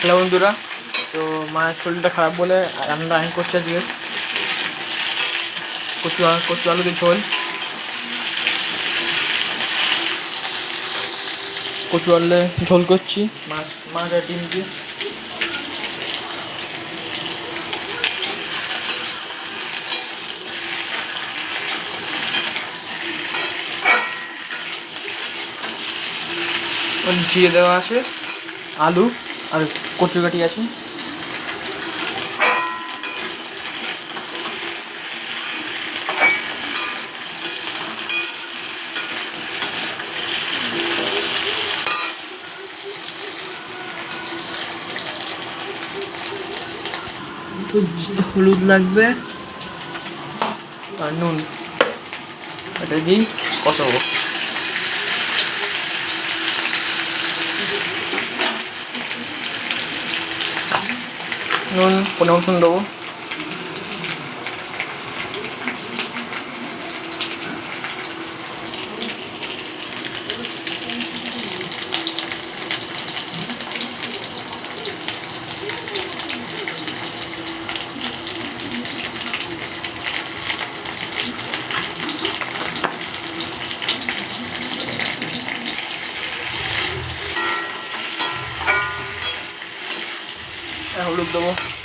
Hello বন্ধুরা। তো মায়ের শরীরটা খারাপ বলে রান্না আমি করছি আজকে। কচু কচু আলু দিয়ে ঝোল। কচু আলু ঝোল করছি। মাছ মাছ আর ডিম দিয়ে। জিরে দেওয়া আছে, আলু। আর কচু কাটি আছে। হলুদ লাগবে। আর নুন। এটা দিই কষাবো। নুন পনেরো মতন দেবো আর হলুদ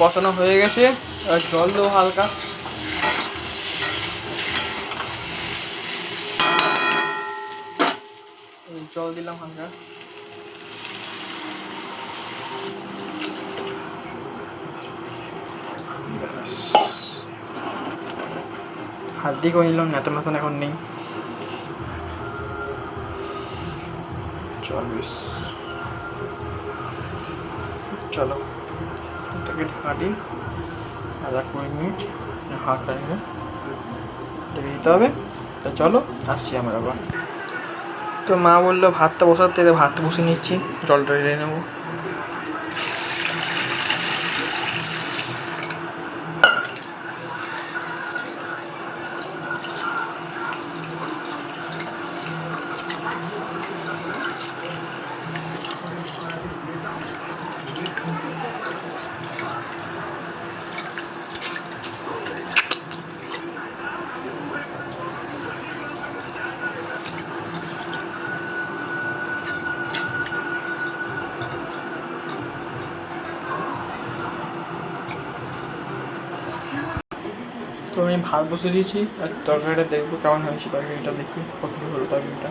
কষানো হয়ে গেছে, আর জল দেবো হালকা। জল দিলাম হালকা। হাত দিয়ে করে নিলাম এত মতন এখন নেই। চল্লিশ চলো। এটাকে ঢাকা দিই আধা কুড়ি মিনিট হালকা নিয়ে ঢেকে দিতে হবে তা চলো, আসছি আমরা আবার। তো মা বলল, ভাতটা বসাতে তো ভাত বসে নিচ্ছি। জলটা ঢেলে নেব। তো আমি ভাত বসে দিয়েছি, আর তরকারিটা দেখব কেমন হয়েছে তরকারিটা দেখি কত হলো তরকারিটা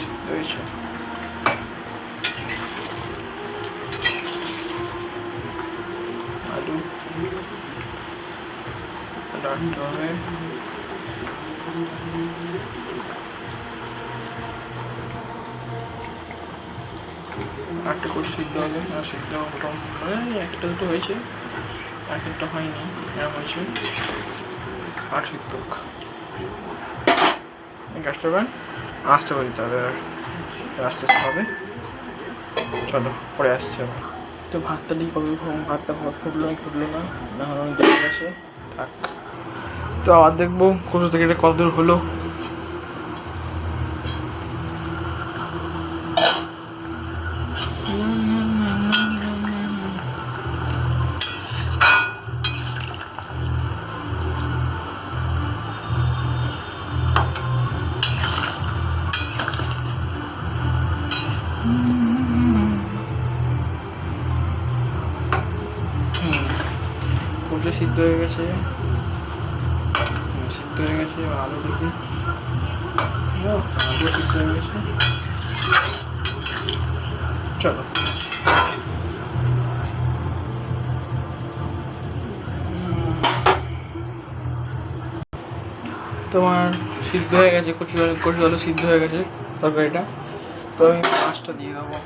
সিদ্ধ হয়েছে আলু রাখতে হবে আটটা করে সিদ্ধ হবে আর সিদ্ধ মোটামুটি একটা দুটো হয়েছে। এক একটা হয়নি এরকম হয়েছে। আট সিদ্ধ গাছটা এবার আসতে পারি তাহলে আস্তে আস্তে হবে। চলো, পরে আসছে আবার তো ভাতটা দিই কবে? ভাতটা ভাত ফুটলো না ফুটলো না না হলে অনেক দেরি গেছে। থাক। তো আবার দেখব কোথা থেকে এটা কত দূর হলো সিদ্ধ হয়ে গেছে। সিদ্ধ হয়ে গেছে, এবার আলু দেখি আলু সিদ্ধ হয়ে গেছে। চলো। তোমার সিদ্ধ হয়ে গেছে কচু কচু আলু সিদ্ধ হয়ে গেছে তরকারিটা। তো আমি মাছটা দিয়ে দেবো।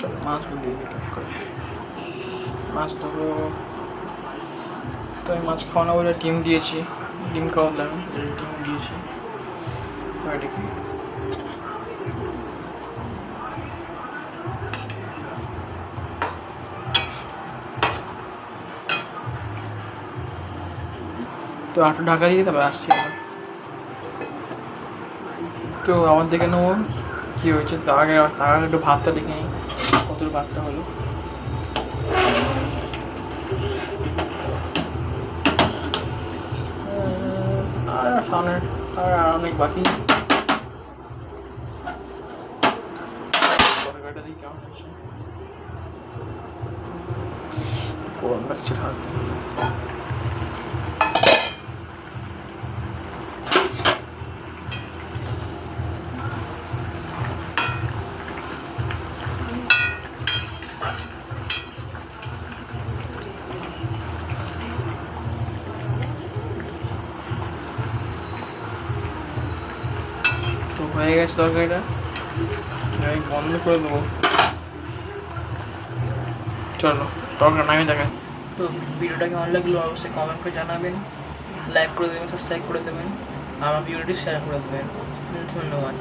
চলো, মাছগুলো দিয়ে দিতে তো তো আমি মাছ খাওয়ানো বলে ডিম দিয়েছি। ডিম খাওয়ালাম ডিম দিয়েছি। তো আটু ঢাকা দিয়ে তবে আসছি তো আমার দেখে নেব কী হয়েছে? তার আগে তার আগে একটু ভাতটা দেখে নিই। কতটুকু ভাতটা হলো। আহ, আর সামনে আর আর অনেক বাকি তরকারিটা হয়ে গেছে তরকারিটা। আমি বন্ধ করে দেবো। চলো তরকারি নামিয়ে দেখেন তো ভিডিওটা কেমন লাগল অবশ্যই কমেন্ট করে জানাবেন। লাইক করে দেবেন সাবস্ক্রাইব করে দেবেন। আমার ভিডিওটি শেয়ার করে দেবেন। ধন্যবাদ।